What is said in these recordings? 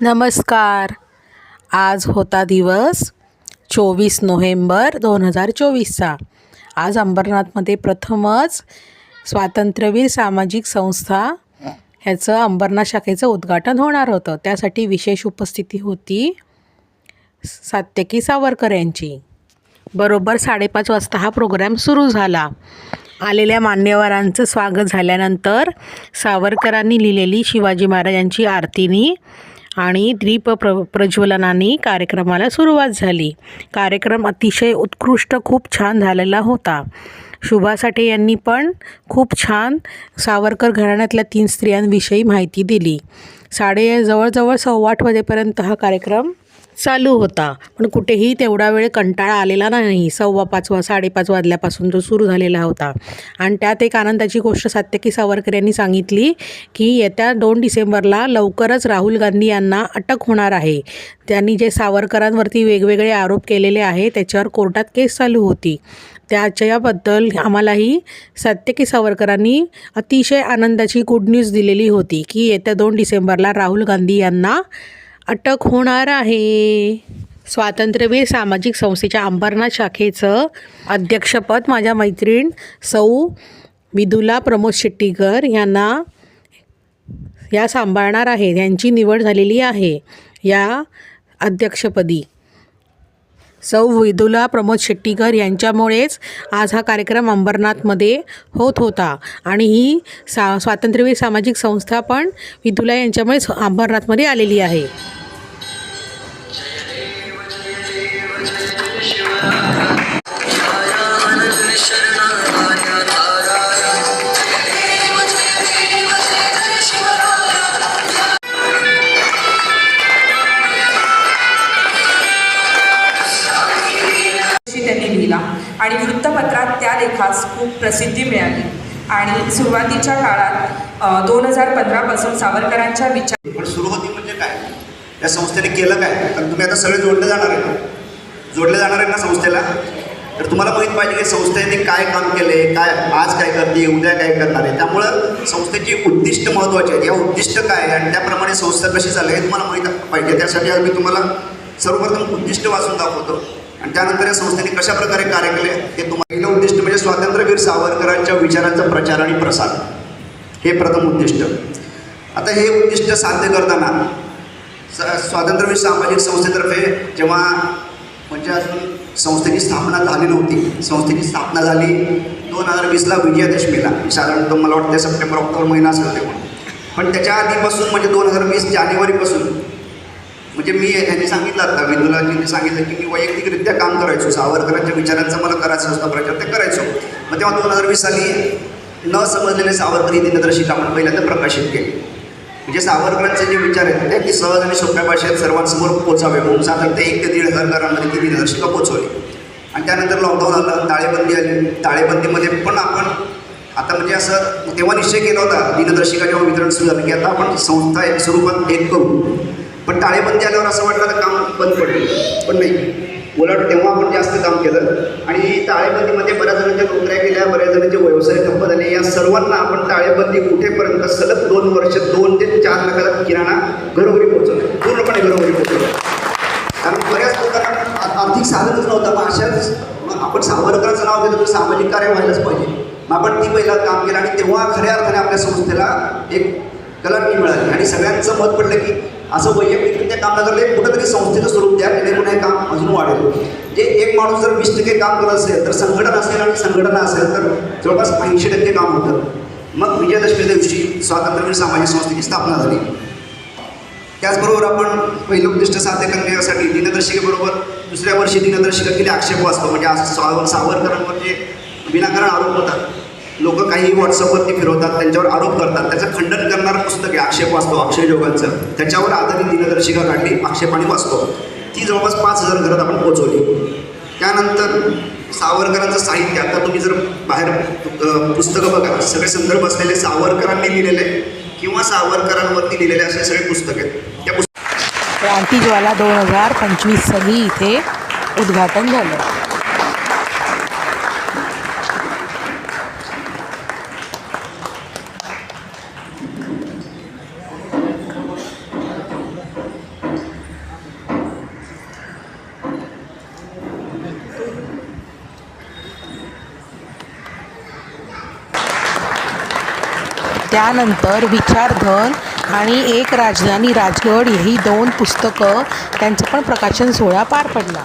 नमस्कार. आज होता दिवस चोवीस नोव्हेंबर दोन हजार चोवीसचा. आज अंबरनाथमध्ये प्रथमच स्वातंत्र्यवीर सामाजिक संस्था ह्याचं अंबरनाथ शाखेचं उद्घाटन होणार होतं. त्यासाठी विशेष उपस्थिती होती सात्यकी सावरकर यांची. बरोबर साडेपाच वाजता हा प्रोग्रॅम सुरू झाला. आलेल्या मान्यवरांचं स्वागत झाल्यानंतर सावरकरांनी लिहिलेली शिवाजी महाराजांची आरतीनी आणि दीप प्र प्रज्वलनाने कार्यक्रमाला सुरुवात झाली. कार्यक्रम अतिशय उत्कृष्ट खूप छान झालेला होता. शुभा साठे यांनी पण खूप छान सावरकर घराण्यातल्या तीन स्त्रियांविषयी माहिती दिली. साडे जवळजवळ सव्वा आठ वाजेपर्यंत हा कार्यक्रम चालू होता. पण कुठेही तेवढा वेळ कंटाळा आलेला नाही. सव्वा पाच वा साडेपाच वाजल्यापासून जो सुरू झालेला होता. आणि त्यात एक आनंदाची गोष्ट सात्यकी सावरकर यांनी सांगितली की येत्या दोन डिसेंबरला लवकरच राहुल गांधी यांना अटक होणार आहे. त्यांनी जे सावरकरांवरती वेगवेगळे आरोप केलेले आहे त्याच्यावर कोर्टात केस चालू होती. त्याच्याबद्दल आम्हालाही सात्यकी सावरकरांनी अतिशय आनंदाची गुड न्यूज दिलेली होती की येत्या दोन डिसेंबरला राहुल गांधी यांना अटक होणार आहे. स्वातंत्र्यवीर सामाजिक संस्थेच्या अंबरनाथ शाखेचं अध्यक्षपद माझ्या मैत्रीण सौ विदुला प्रमोद शेट्टीकर यांना या सांभाळणार आहे यांची निवड झालेली आहे या अध्यक्षपदी. सौ विदुला प्रमोद शेट्टीकर यांच्यामुळेच आज हा कार्यक्रम अंबरनाथमध्ये होत होता. आणि ही सा स्वातंत्र्यवीर सामाजिक संस्था पण विदुला यांच्यामुळेच अंबरनाथमध्ये आलेली आहे. लेखास खूप प्रसिद्धी मिळाली. आणि सुरुवातीच्या काळात दोन हजार पंधरापासून सावरकरांच्या विचार पण सुरू होती म्हणजे काय? या संस्थेने केलं काय? कारण तुम्ही आता सगळे जोडले जाणार आहे जोडले जाणार आहे ना संस्थेला? तर तुम्हाला माहीत पाहिजे की संस्थेने काय काम केले काय आज काय करते उद्या काय करणार आहे. त्यामुळं संस्थेची उद्दिष्ट महत्त्वाची आहेत. या उद्दिष्ट काय आहे? आणि त्याप्रमाणे संस्था कशी चालली हे तुम्हाला माहीत पाहिजे. त्यासाठी आज मी तुम्हाला सर्वप्रथम उद्दिष्ट वाचून दाखवतो. आणि त्यानंतर या संस्थेने कशा प्रकारे कार्य केले हे तुम्हाला पहिलं उद्दिष्ट म्हणजे स्वातंत्र्यवीर सावरकरांच्या विचारांचा प्रचार आणि प्रसार. हे प्रथम उद्दिष्ट. आता हे उद्दिष्ट साध्य करताना स स्वातंत्र्यवीर सामाजिक संस्थेतर्फे जेव्हा म्हणजे अजून संस्थेची स्थापना झाली नव्हती. संस्थेची स्थापना झाली दोन हजार वीसला विजयादशमीला. साधारणतः मला वाटतं सप्टेंबर ऑक्टोबर महिना असेल तेव्हा. पण त्याच्या आधीपासून म्हणजे दोन हजार वीस जानेवारीपासून म्हणजे मी यांनी सांगितलं आता विदुलाजींनी सांगितलं की मी वैयक्तिकरित्या काम करायचो सावरकरांच्या विचारांचा मला करायचं असतं प्रचार ते करायचो. मग तेव्हा दोन हजार वीस साली न समजलेले सावरकर ही दिनदर्शिका आपण पहिल्यांदा प्रकाशित केली. म्हणजे सावरकरांचे जे विचार आहेत ते की सहज आणि सोप्या भाषेत सर्वांसमोर पोचावे म्हणून साधारणतः एक ते दीड हजार घरांमध्ये ती दिनदर्शिका पोचवली. आणि त्यानंतर लॉकडाऊन आलं टाळेबंदी आली. टाळेबंदीमध्ये पण आपण आता म्हणजे असं तेव्हा निश्चय केला होता दिनदर्शिका जेव्हा वितरण सुरू झालं की आता आपण संस्था एक स्वरूपात एक करू. पण टाळेबंदी आल्यावर असं वाटलं तर काम बंद पडेल. पण नाही. उलट तेव्हा आपण जास्त काम केलं. आणि टाळेबंदीमध्ये बऱ्याच जणांच्या नोकऱ्या गेल्या बऱ्याच जणांचे व्यवसाय ठप्प झाले. या सर्वांना आपण टाळेबंदी कुठेपर्यंत सलग दोन वर्ष दोन ते चार लाखाला किराणा घरोघरी पोहोचवलं. पूर्णपणे घरोघरी पोहोचवलं. कारण बऱ्याच लोकांना आर्थिक साधनच नव्हतं. मग अशाच मग आपण सावरकरांचं नाव घेतो तर सामाजिक कार्य व्हायलाच पाहिजे. मग आपण ती पहिला काम केलं आणि तेव्हा खऱ्या अर्थाने आपल्या संस्थेला एक कलाटणी मिळाली. आणि सगळ्यांचं मत पडलं की असं वैयक्तिकरित्या काम न एक कुठंतरी संस्थेचं स्वरूप द्या जेणेकरून हे काम अजून वाढेल. जे एक माणूस जर वीस टक्के काम करत असेल तर संघटन असेल आणि संघटना असेल तर जवळपास ऐंशी टक्के काम होतं. मग विजयादशमी दिवशी स्वातंत्र्यवीर सामाजिक संस्थेची स्थापना झाली. त्याचबरोबर आपण पहिलं उद्दिष्ट साध्य करण्यासाठी दिनदर्शिकेबरोबर दुसऱ्या वर्षी दिनदर्शिका केली आक्षेप वाचतो. म्हणजे असं साव सावरकरांवर जे विनाकारण आरोप होतात लोक काही व्हॉट्सअपवरती फिरवतात त्यांच्यावर आरोप करतात त्याचं खंडन करणारं पुस्तक आहे आक्षेप वाचतो अक्षय जोगांचं त्याच्यावर आधारित दिनदर्शिका काढली आणि वाचतो. ती जवळपास पाच हजार घरात आपण पोचवली. त्यानंतर सावरकरांचं साहित्य आता तुम्ही जर बाहेर पुस्तकं बघा सगळे संदर्भ असलेले सावरकरांनी लिहिलेले किंवा सावरकरांवरती लिहिलेले असे सगळे पुस्तक आहेत. त्या पुस्तक क्रांतीज्वाला दोन हजार पंचवीस साली इथे उद्घाटन झालं. त्यानंतर विचारधन आणि एक राजधानी राजगड ही दोन पुस्तकं त्यांचं पण प्रकाशन सोहळा पार पडला.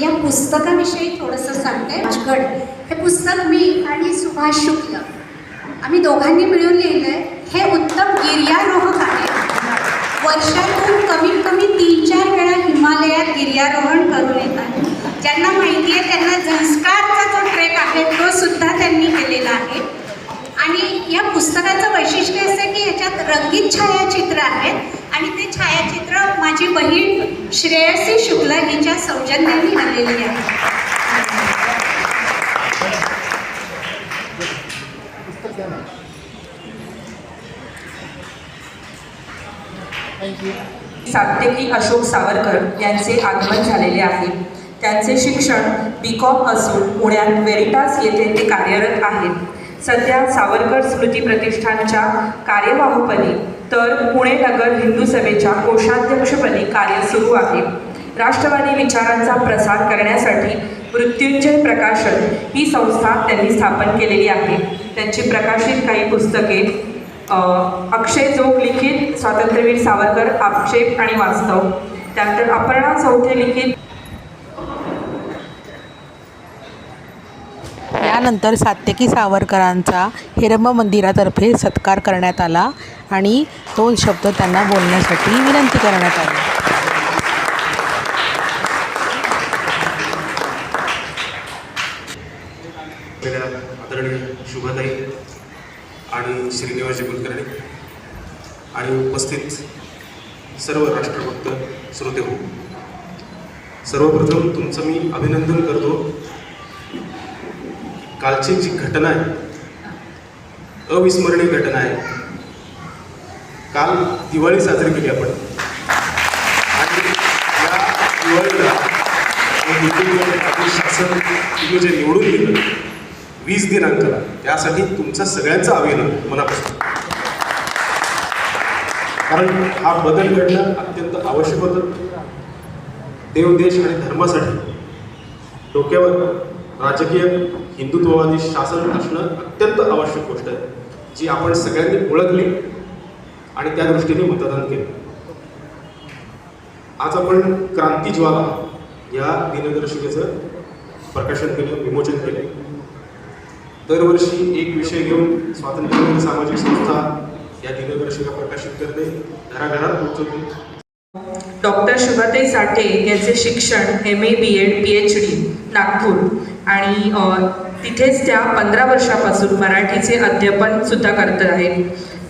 या पुस्तकाविषयी थोडंसं सांगते. राजगड हे पुस्तक मी आणि सुभाष शुक्ल आम्ही दोघांनी मिळून लिहिलं आहे हे उत्तम गिर्यारोहक आहे. वर्षातून कमीत कमी तीन चार वेळा हिमालयात गिर्यारोहण करून येतात ज्यांना माहिती आहे त्यांना झंस्कारचा जो ट्रेक आहे तो सुद्धा त्यांनी केलेला आहे. आणि या पुस्तकाचं वैशिष्ट्य असं की याच्यात रंगीत छायाचित्र आहेत आणि ते छायाचित्र माझी बहीण श्रेयसी शुक्ला हिच्या सौजन्याने आलेली आहे. सात्यकी अशोक सावरकर यांचे आगमन झालेले आहे. त्यांचे शिक्षण बी कॉम असून पुण्यात वेरिटास येथे ते कार्यरत आहेत. सध्या सावरकर स्मृती प्रतिष्ठानच्या कार्यवाहपदी तर पुणे नगर हिंदू सभेच्या कोषाध्यक्षपदी कार्य सुरू आहे. राष्ट्रवादी विचारांचा प्रसार करण्यासाठी मृत्युंजय प्रकाशन ही संस्था त्यांनी स्थापन केलेली आहे. त्यांची प्रकाशित काही पुस्तके अक्षय जोग लिखित स्वातंत्र्यवीर सावरकर आक्षेप आणि वास्तव. त्यानंतर अपर्णा चौथे लिखित. यानंतर सात्यकी सावरकरांचा हिरम मंदिरातर्फे सत्कार करण्यात आला आणि दोन शब्द त्यांना बोलण्यासाठी विनंती करण्यात आली. आदरणीय शुभाताई आणि श्रीनिवासजी कुलकर्णी आणि उपस्थित सर्व राष्ट्रभक्त श्रोते हो. सर्वप्रथम तुमचं मी अभिनंदन करतो. कालची जी घटना आहे अविस्मरणीय घटना आहे. काल दिवाळी साजरी केली आपण. आणि या दिवाळीला आपले शासन तुम्ही जे निवडून गेलं वीस दिनांकाला. त्यासाठी तुमचं सगळ्यांचं अभिनंदन मनापासून. कारण हा बदल घडणं अत्यंत आवश्यक होतं. देव देश आणि धर्मासाठी डोक्यावर राजकीय हिंदुत्ववादी शासन असणं अत्यंत आवश्यक गोष्ट आहे जी आपण सगळ्यांनी ओळखली आणि त्या दृष्टीने मतदान केलं. आज आपण क्रांती ज्वाला या दिनदर्शिकेचं प्रकाशन केलं विमोचन केलं. दरवर्षी एक विषय घेऊन स्वातंत्र्य सामाजिक संस्था या दिनदर्शिका प्रकाशित करते. घराघरात पोहोचवते डॉक्टर शुभाताई साठे यांचे शिक्षण M A B Ed P H D Nagpur. आणि तिथेच त्या पंधरा वर्षापासून मराठीचे अध्यापन सुद्धा करत आहेत.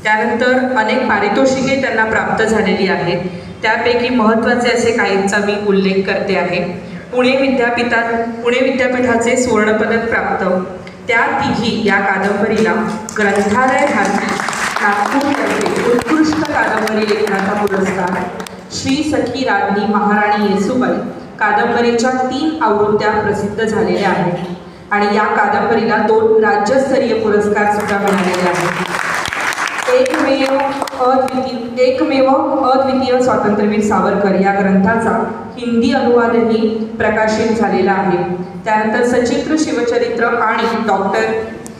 त्यानंतर अनेक पारितोषिके त्यांना प्राप्त झालेली आहेत. त्यापैकी महत्त्वाचे असे काहींचा मी उल्लेख करते आहे. पुणे विद्यापीठात पुणे विद्यापीठाचे सुवर्णपदक प्राप्त. त्या तिघी या कादंबरीला ग्रंथालय नागपूरतर्फे उत्कृष्ट कादंबरी लेखनाचा पुरस्कार. श्री सखी राज्ञी महाराणी येसुबाई कादंबरीच्या तीन आवृत्त्या प्रसिद्ध झालेल्या आहेत. आणि या कादंबरीला दोन राज्यस्तरीय पुरस्कार सुद्धा मिळालेले आहेत. एकमेव अद्वितीय एकमेव अद्वितीय स्वातंत्र्यवीर सावरकर या ग्रंथाचा हिंदी अनुवादही प्रकाशित झालेला आहे. त्यानंतर सचित्र शिवचरित्र आणि डॉक्टर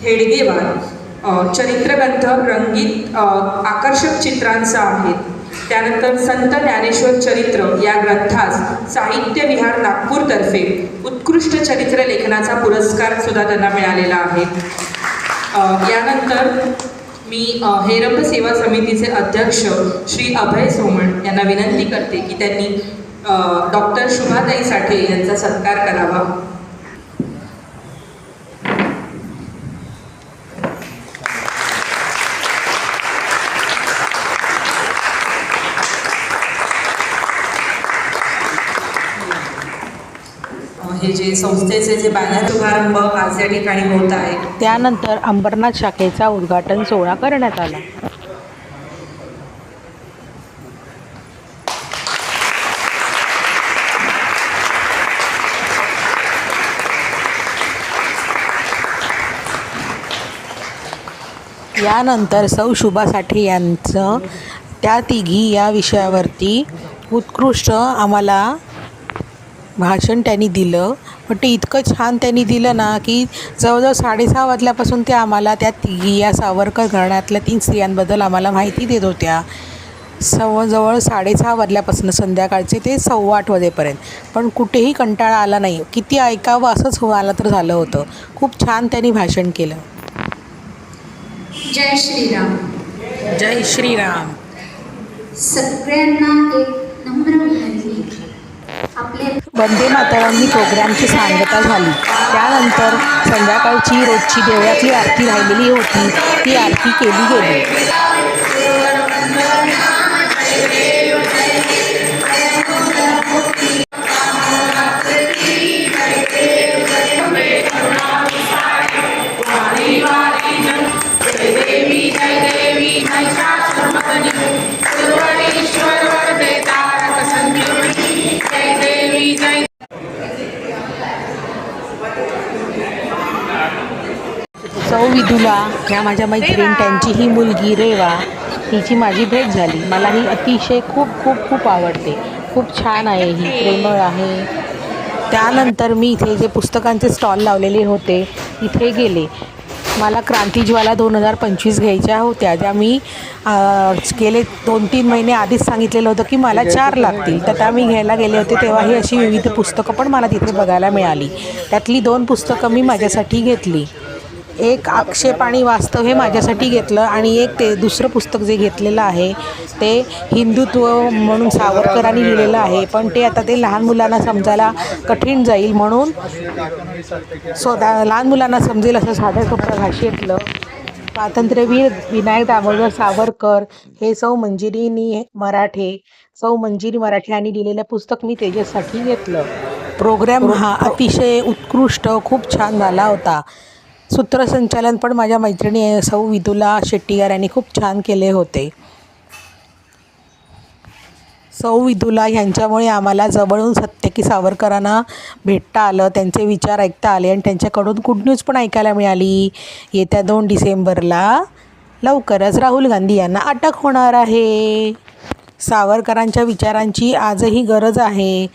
हेडगेवार चरित्रग्रंथ रंगीत आकर्षक चित्रांचा आहेत. त्यानंतर संत ज्ञानेश्वर चरित्र या ग्रंथास साहित्य विहार नागपूरतर्फे उत्कृष्ट चरित्र लेखनाचा पुरस्कार सुद्धा त्यांना मिळालेला आहे. यानंतर मी हेरंब सेवा समितीचे अध्यक्ष श्री अभय सोमण यांना विनंती करते की त्यांनी डॉक्टर शुभाताई साठे यांचा सत्कार करावा. संस्थेचे जे बॅनर शुभारंभ आज या ठिकाणी होत आहे. त्यानंतर अंबरनाथ शाखेचा उद्घाटन सोहळा करण्यात आला. यानंतर सौ शुभा साठे यांचं त्या तिघी या विषयावरती उत्कृष्ट आम्हाला भाषण त्यांनी दिलं. पण ते इतकं छान त्यांनी दिलं ना की जवळजवळ साडेसहा वाजल्यापासून ते आम्हाला त्या तिघी या सावरकर घराण्यातल्या तीन स्त्रियांबद्दल आम्हाला माहिती देत होत्या. सव जवळ साडेसहा वाजल्यापासून संध्याकाळचे ते सव्वा आठ वाजेपर्यंत. पण कुठेही कंटाळा आला नाही. किती ऐकावं असंच व्हायला तर झालं होतं. खूप छान त्यांनी भाषण केलं. जय श्रीराम. जय श्रीराम. सगळ्यांना एक नम्र विनंती. वंदे मातरांनी प्रोग्रामची सांगता झाली. त्यानंतर संध्याकाळची रोजची देवळातली आरती राहिलेली होती. ती आरती केली गेली. तुला ह्या माझ्या मैत्रीण त्यांची ही मुलगी रेवा हिची माझी भेट झाली. मला ही अतिशय खूप खूप खूप आवडते. खूप छान आहे ही. प्रेमळ आहे. त्यानंतर मी इथे जे पुस्तकांचे स्टॉल लावलेले होते इथे गेले. मला क्रांतीज्वाला दोन हजार पंचवीस घ्यायच्या होत्या ज्या मी गेले दोन तीन महिने आधीच सांगितलेलं होतं की मला चार लागतील. तर त्या मी घ्यायला गेले होते तेव्हा ही अशी विविध पुस्तकं पण मला तिथे बघायला मिळाली. त्यातली दोन पुस्तकं मी माझ्यासाठी घेतली. एक आक्षेप आणि वास्तव हे माझ्यासाठी घेतलं आणि एक ते दुसरं पुस्तक जे घेतलेलं आहे ते हिंदुत्व म्हणून सावरकरांनी लिहिलेलं आहे. पण ते आता ते लहान मुलांना समजायला कठीण जाईल म्हणून स्वतः लहान मुलांना समजेल असं साध्या सोप्या भाषेतलं स्वातंत्र्यवीर विनायक दामोदर सावरकर हे सौ मंजिरीनी मराठे सौ मंजिरी मराठे यांनी लिहिलेलं पुस्तक मी तेजससाठी घेतलं. प्रोग्रॅम हा अतिशय उत्कृष्ट खूप छान झाला होता. सूत्रसंचालन पण माझ्या मैत्रिणी सौ विदुला शेट्टीगार यांनी खूप छान केले होते. सौ विदुला ह्यांच्यामुळे आम्हाला जवळून सत्यकी सावरकरांना भेटता आलं त्यांचे विचार ऐकता आले आणि त्यांच्याकडून गुड न्यूज पण ऐकायला मिळाली. येत्या दोन डिसेंबरला लवकरच राहुल गांधी यांना अटक होणार आहे. सावरकरांच्या विचारांची आजही गरज आहे.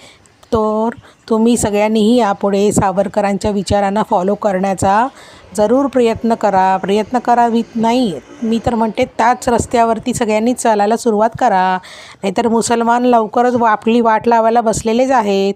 तर तुम्ही सगळ्यांनीही यापुढे सावरकरांच्या विचारांना फॉलो करण्याचा जरूर प्रयत्न करा. प्रयत्न करावीत नाही मी तर म्हणते त्याच रस्त्यावरती सगळ्यांनी चालायला सुरुवात करा. नाहीतर मुसलमान लवकरच वा- आपली वाट लावायला बसलेलेच आहेत.